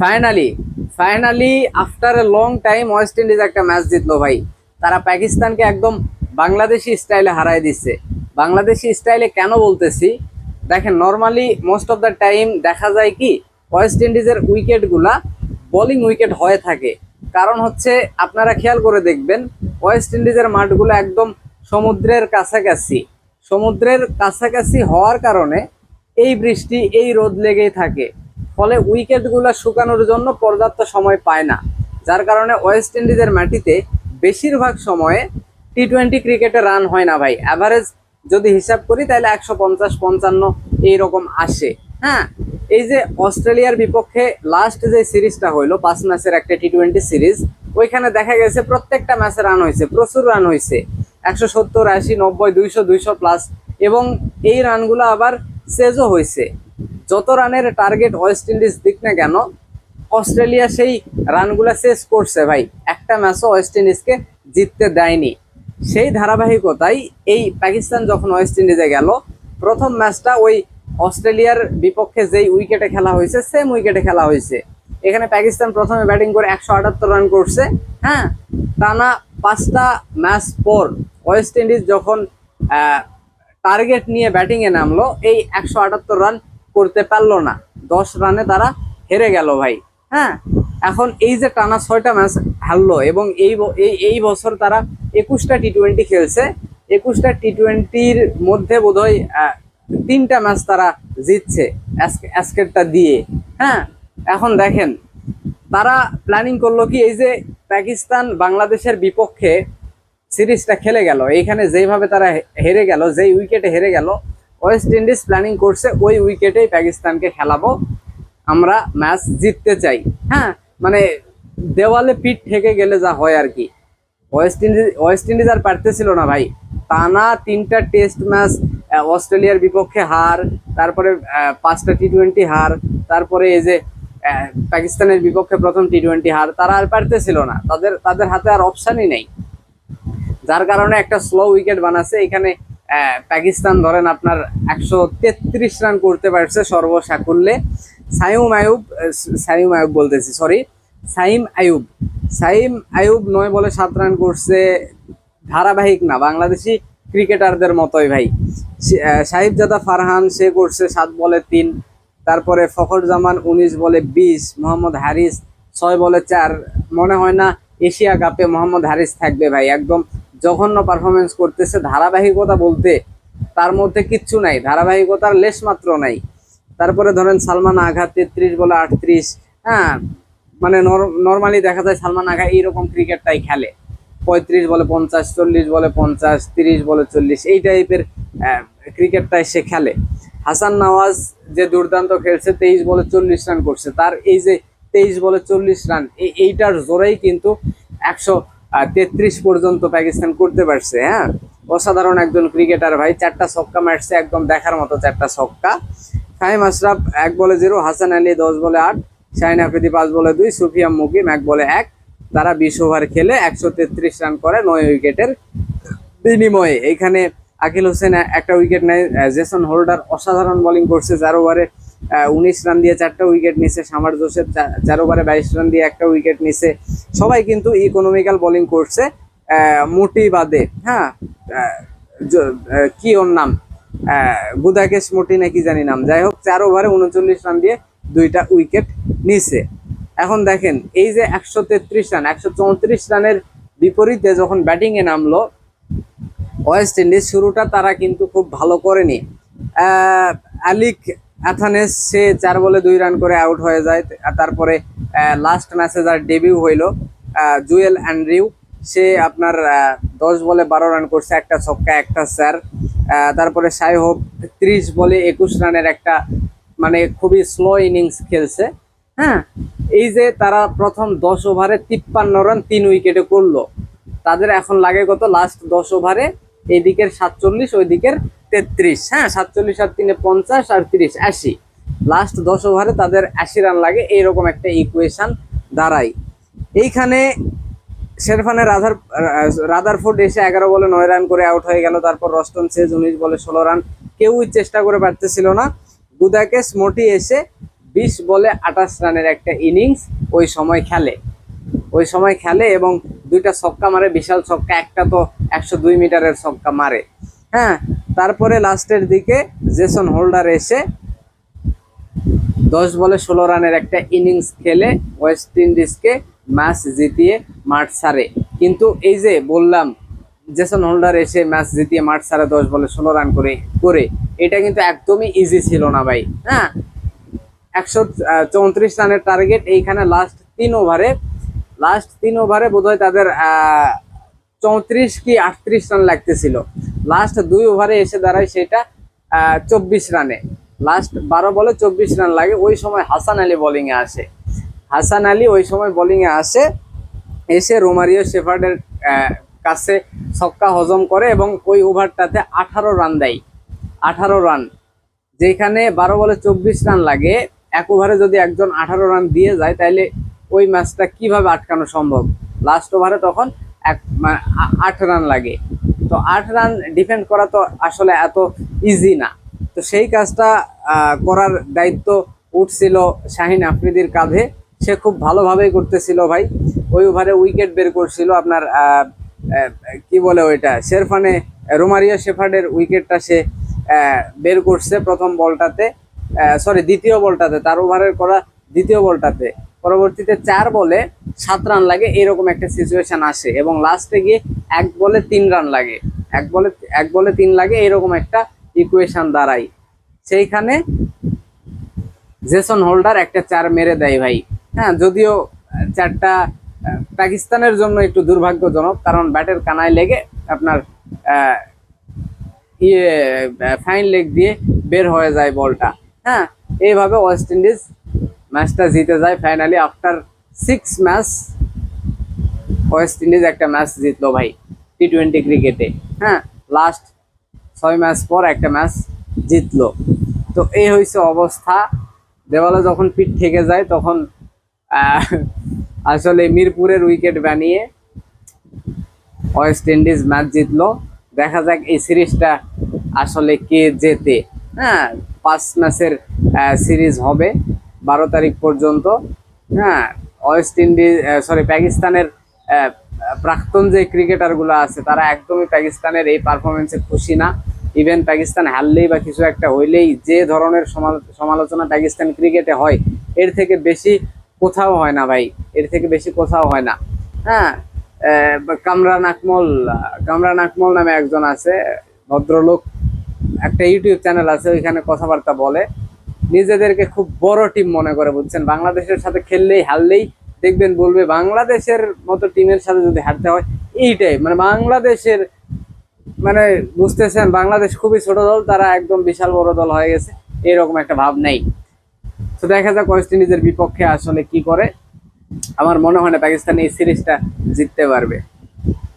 Finally finally after a long time West Indies একটা match জিতলো ভাই। তারা পাকিস্তানকে একদম বাংলাদেশি স্টাইলে হারাই দিচ্ছে। বাংলাদেশি স্টাইলে কেন বলতেছি? দেখেন normally most of the time দেখা যায় কি ওয়েস্ট ইন্ডিজের উইকেটগুলা বোলিং উইকেট হয়ে থাকে। কারণ হচ্ছে, আপনারা খেয়াল করে দেখবেন ওয়েস্ট ইন্ডিজের মাঠগুলো একদম সমুদ্রের কাছাকাছি। সমুদ্রের কাছাকাছি হওয়ার কারণে এই বৃষ্টি, এই রোদ লেগেই থাকে। ফলে উইকেটগুলো শুকানোর জন্য পর্যাপ্ত সময় পায় না, যার কারণে ওয়েস্ট ইন্ডিজের মাটিতে বেশিরভাগ সময়ে টি টোয়েন্টি ক্রিকেটে রান হয় না ভাই। অ্যাভারেজ যদি হিসাব করি, তাহলে একশো পঞ্চাশ, পঞ্চান্ন এইরকম আসে। হ্যাঁ এই যে অস্ট্রেলিয়ার বিপক্ষে লাস্ট যে সিরিজটা হইল, পাঁচ ম্যাচের একটা টি টোয়েন্টি সিরিজ, ওইখানে দেখা গেছে প্রত্যেকটা ম্যাচে রান হয়েছে, প্রচুর রান হয়েছে। একশো সত্তর, আশি, নব্বই, দুইশো দুইশো প্লাস এবং এই রানগুলো আবার সেজও হয়েছে। যত রানের টার্গেট ওয়েস্ট ইন্ডিজ দিক না কেন, অস্ট্রেলিয়া সেই রানগুলো শেষ করছে ভাই। একটা ম্যাচও ওয়েস্ট ইন্ডিজকে জিততে দেয়নি। সেই ধারাবাহিকতায় এই পাকিস্তান যখন ওয়েস্ট ইন্ডিজে গেল, প্রথম ম্যাচটা ওই অস্ট্রেলিয়ার বিপক্ষে যেই উইকেটে খেলা হয়েছে সেম উইকেটে খেলা হয়েছে। এখানে পাকিস্তান প্রথমে ব্যাটিং করে একশো আটাত্তর রান করছে। হ্যাঁ টানা পাঁচটা ম্যাচ পর ওয়েস্ট ইন্ডিজ যখন টার্গেট নিয়ে ব্যাটিংয়ে নামলো, এই একশো আটাত্তর রান করতে পারল না। দশ রানে তারা হেরে গেল ভাই। হ্যাঁ? এখন এই যে টানা ছয়টা ম্যাচ হারলো এবং এই এই বছর তারা একুশটা টি টোয়েন্টি খেলছে। একুশটা টি টোয়েন্টির মধ্যে বোধহয় তিনটা ম্যাচ তারা জিতছে আজকেরটা দিয়ে। হ্যাঁ? এখন দেখেন, তারা প্ল্যানিং করল কি, এই যে পাকিস্তান বাংলাদেশের বিপক্ষে সিরিজটা খেলে গেল। এইখানে যেইভাবে তারা হেরে গেল, যেই উইকেটে হেরে গেল ওয়েস্ট ইন্ডিজ প্ল্যানিং করছে, ওই উইকেটেই পাকিস্তানকে খেলাবো। আমরা ম্যাচ জিততে চাই। হ্যাঁ মানে দেওয়ালে পিঠ থেকে গেলে যা হয় আর কি। ওয়েস্ট ইন্ডিজ ওয়েস্ট ইন্ডিজ আর পারতেছিল না ভাই। টানা তিনটা টেস্ট ম্যাচ অস্ট্রেলিয়ার বিপক্ষে হার, তারপরে পাঁচটা টি টোয়েন্টি হার, তারপরে এই যে পাকিস্তানের বিপক্ষে প্রথম টি টোয়েন্টি হার, তারা আর পারতেছিল না। তাদের তাদের হাতে আর অপশানই নেই। যার কারণে একটা স্লো উইকেট বানাচ্ছে। এখানে পাকিস্তান ধরেন আপনার একশো তেত্রিশ রান করতে পারছে সর্বসাকুল্যে। সাইম আয়ুব সাইম আয়ুব বলতেছি সরি সাইম আয়ুব। সাইম আয়ুব নয় বলে সাত রান করছে ধারাবাহিক না, বাংলাদেশি ক্রিকেটারদের মতোই ভাই। সাহিবজাদা ফারহান, সে করছে সাত বলে তিন, তারপরে ফখর জামান উনিশ বলে বিশ, মোহাম্মদ হারিস ছয় বলে চার। মনে হয় না এশিয়া কাপে মোহাম্মদ হারিস থাকবে ভাই, একদম জঘন্য পারফরমেন্স করতেছে, ধারাবাহিকতা বলতে তার মধ্যে কিচ্ছু নাই, ধারাবাহিকতার লেশ মাত্র নাই। তারপরে ধরেন সালমান আঘা তেত্রিশ বলে আটত্রিশ হ্যাঁ মানে নর্মালি দেখা যায় সালমান আঘা এইরকম ক্রিকেটটাই খেলে। পঁয়ত্রিশ বলে পঞ্চাশ, চল্লিশ বলে পঞ্চাশ, তিরিশ বলে চল্লিশ, এই টাইপের ক্রিকেটটাই সে খেলে। হাসান নওয়াজ যে দুর্দান্ত খেলছে, তেইশ বলে চল্লিশ রান করছে, তার এই যে তেইশ বলে চল্লিশ রান, এই, এইটার জোরেই কিন্তু একশো তেত্রিশ পর্যন্ত পাকিস্তান করতে পারছে হ্যাঁ? অসাধারণ একজন ক্রিকেটার ভাই, চারটা ছক্কা মারছে, একদম দেখার মতো চারটা ছক্কা। ফাহিম আশরাফ, এক বলে জিরো, হাসান আলী দশ বলে আট, শাহিন আফ্রিদি পাঁচ বলে দুই সুফিয়াম মুকিম এক বলে এক। তারা বিশ ওভার খেলে একশো তেত্রিশ রান করে, নয় উইকেটের বিনিময়ে। এইখানে আকিল হোসেন একটা উইকেট নেয় জেসন হোল্ডার অসাধারণ বোলিং করছে যার ওভারে উনিশ রান দিয়ে চারটা উইকেট নিছে সামার জোসেফ চার ওভারে বাইশ রান দিয়ে একটা উইকেট নিছে। সবাই কিন্তু ইকোনমিক্যাল বোলিং করছে মোটি বাদে হ্যাঁ? কি ওর নাম? আহ, গুদাকেশ মোটি নাকি জানি নাম। যাই হোক চার ওভারে উনচল্লিশ রান দিয়ে দুইটা উইকেট নিছে। এখন দেখেন এই যে একশো তেত্রিশ রান একশো চৌত্রিশ রানের বিপরীতে যখন ব্যাটিংয়ে নামলো ওয়েস্ট ইন্ডিজ শুরুটা তারা কিন্তু খুব ভালো করেনি। আলিক অ্যাথানেস সে চার বলে দুই রান করে আউট হয়ে যায়। তারপরে লাস্ট ম্যাচে যার ডেবিউ হইল জুয়েল অ্যান্ড্রিউ। সে আপনার দশ বলে বারো রান করছে, একটা ছক্কা, একটা স্যার। তারপরে সাই হোপ ত্রিশ বলে একুশ রানের একটা মানে খুবই স্লো ইনিংস খেলছে। হ্যাঁ এই যে তারা প্রথম দশ ওভারে তিপ্পান্ন রান, তিন উইকেটে করল। তাদের এখন লাগে কত? লাস্ট দশ ওভারে এই দিকের সাতচল্লিশ ওই দিকের তেত্রিশ হ্যাঁ সাতচল্লিশ আর তিনে পঞ্চাশ আর তিরিশ, আশি। লাস্ট দশ ওভারে তাদের আশি রান লাগে, এইরকম একটা ইকুয়েশান দাঁড়ায়। এইখানে শেরফানে রাধার রাদারফোর্ড এসে এগারো বলে নয় রান করে আউট হয়ে গেল, তারপর রস্টন সেজ উনিশ বলে ষোলো রান কেউই চেষ্টা করে পারতেছিল না। গুদাকেশ মোটি এসে বিশ বলে আঠাশ রানের একটা ইনিংস ওই সময় খেলে। ওই সময় খেলে এবং দুইটা ছক্কা মারে, বিশাল ছক্কা, একটা তো একশো দুই মিটারের ছক্কা মারে। হ্যাঁ তারপরে লাস্টের দিকে জেসন হোল্ডার এসে দশ বলে ষোলো রানের একটা ইনিংস খেলে ওয়েস্ট ইন্ডিজকে ম্যাচ জিতিয়ে মাঠ ছাড়ে কিন্তু এই যে বললাম, জেসন হোল্ডার এসে ম্যাচ জিতিয়ে মাঠ ছাড়ে দশ বলে ষোলো রান করে করে, এটা কিন্তু একদমই ইজি ছিল না ভাই হ্যাঁ? একশো চৌত্রিশ রানের টার্গেট এইখানে লাস্ট তিন ওভারে লাস্ট তিন ওভারে বোধহয় তাদের চৌত্রিশ কি আটত্রিশ রান লাগতেছিল। লাস্ট দুই ওভারে এসে দাঁড়ায় সেটা চব্বিশ রানে লাস্ট বারো বলে চব্বিশ রান লাগে। ওই সময় হাসান আলী বোলিংয়ে আসে। হাসান আলী ওই সময় বোলিংয়ে আসে, এসে রোমারিও শেফার্ডের কাছে ছক্কা হজম করে এবং ওই ওভারটাতে আঠারো রান দেয়। আঠারো রান যেখানে বারো বলে চব্বিশ রান লাগে। এক ওভারে যদি একজন আঠারো রান দিয়ে যায় তাহলে ওই ম্যাচটা কীভাবে আটকানো সম্ভব? লাস্ট ওভারে তখন এক আট রান লাগে। তো আট রান ডিফেন্ড করা তো আসলে এত ইজি না। তো সেই কাজটা করার দায়িত্ব উঠছিল শাহিন আফ্রিদির কাঁধে। সে খুব ভালোভাবেই করতেছিল ভাই। ওই ওভারে উইকেট বের করছিল আপনার কি বলে ওইটা, শেরফানে রোমারিয়া শেফার্ডের উইকেটটা সে বের করছে প্রথম বলটাতে। সরি দ্বিতীয় বলটাতে, তার ওভারের করা দ্বিতীয় বলটাতে। পরবর্তীতে চার বলে সাত রান লাগে, এরকম একটা সিচুয়েশন আসে। এবং লাস্টে গিয়ে এক বলে তিন রান লাগে। এক বলে এক বলে তিন লাগে, এরকম একটা ইকুয়েশন দাঁড়ায়। সেইখানে জেসন হোল্ডার একটা চার মেরে দেয় ভাই। হ্যাঁ যদিও চারটা পাকিস্তানের জন্য একটু দুর্ভাগ্যজনক, কারণ ব্যাটের কানায় লেগে আপনার ইয়ে ফাইন লেগ দিয়ে বের হয়ে যায় বলটা। হ্যাঁ এইভাবে ওয়েস্ট ইন্ডিজ ম্যাচটা জিতে যায় finally after six match West Indies একটা ম্যাচ জিতলো ভাই টি টোয়েন্টি ক্রিকেটে হ্যাঁ? লাস্ট ছয় ম্যাচ পর একটা ম্যাচ জিতলো। তো এই হয়েছে অবস্থা। দেওয়ালে যখন পিঠ থেকে যায়, তখন আসলে মিরপুরের উইকেট বানিয়ে ওয়েস্ট ইন্ডিজ ম্যাচ জিতলো। দেখা যাক এই সিরিজটা আসলে কে জেতে হ্যাঁ? পাঁচ ম্যাচের সিরিজ হবে বারো তারিখ পর্যন্ত হ্যাঁ? ওয়েস্ট ইন্ডিজ সরি পাকিস্তানের প্রাক্তন যে ক্রিকেটারগুলো আছে, তারা একদমই পাকিস্তানের এই পারফরমেন্সে খুশি না। ইভেন পাকিস্তান হারলেই বা কিছু একটা হইলেই যে ধরনের সমাল- সমালোচনা পাকিস্তান ক্রিকেটে হয়, এর থেকে বেশি কোথাও হয় না ভাই। এর থেকে বেশি কোথাও হয় না। হ্যাঁ কামরান আকমল কামরান আকমল নামে একজন আছে, ভদ্রলোক। একটা ইউটিউব চ্যানেল আছে, ওইখানে কথাবার্তা বলে। নিজেদেরকে খুব বড় টিম মনে করে, বুঝছেন? বাংলাদেশের সাথে খেললেই হারলেই দেখবেন বলবে, বাংলাদেশের মতো টিমের সাথে যদি হারতে হয়, এইটাই। মানে বাংলাদেশের মানে বুঝতেছেন, বাংলাদেশ খুবই ছোট দল, তারা একদম বিশাল বড় দল হয়ে গেছে, এরকম একটা ভাব নেই। তো দেখা যাক ওয়েস্ট ইন্ডিজের বিপক্ষে আসলে কি করে। আমার মনে হয় না, পাকিস্তান এই সিরিজটা জিততে পারবে।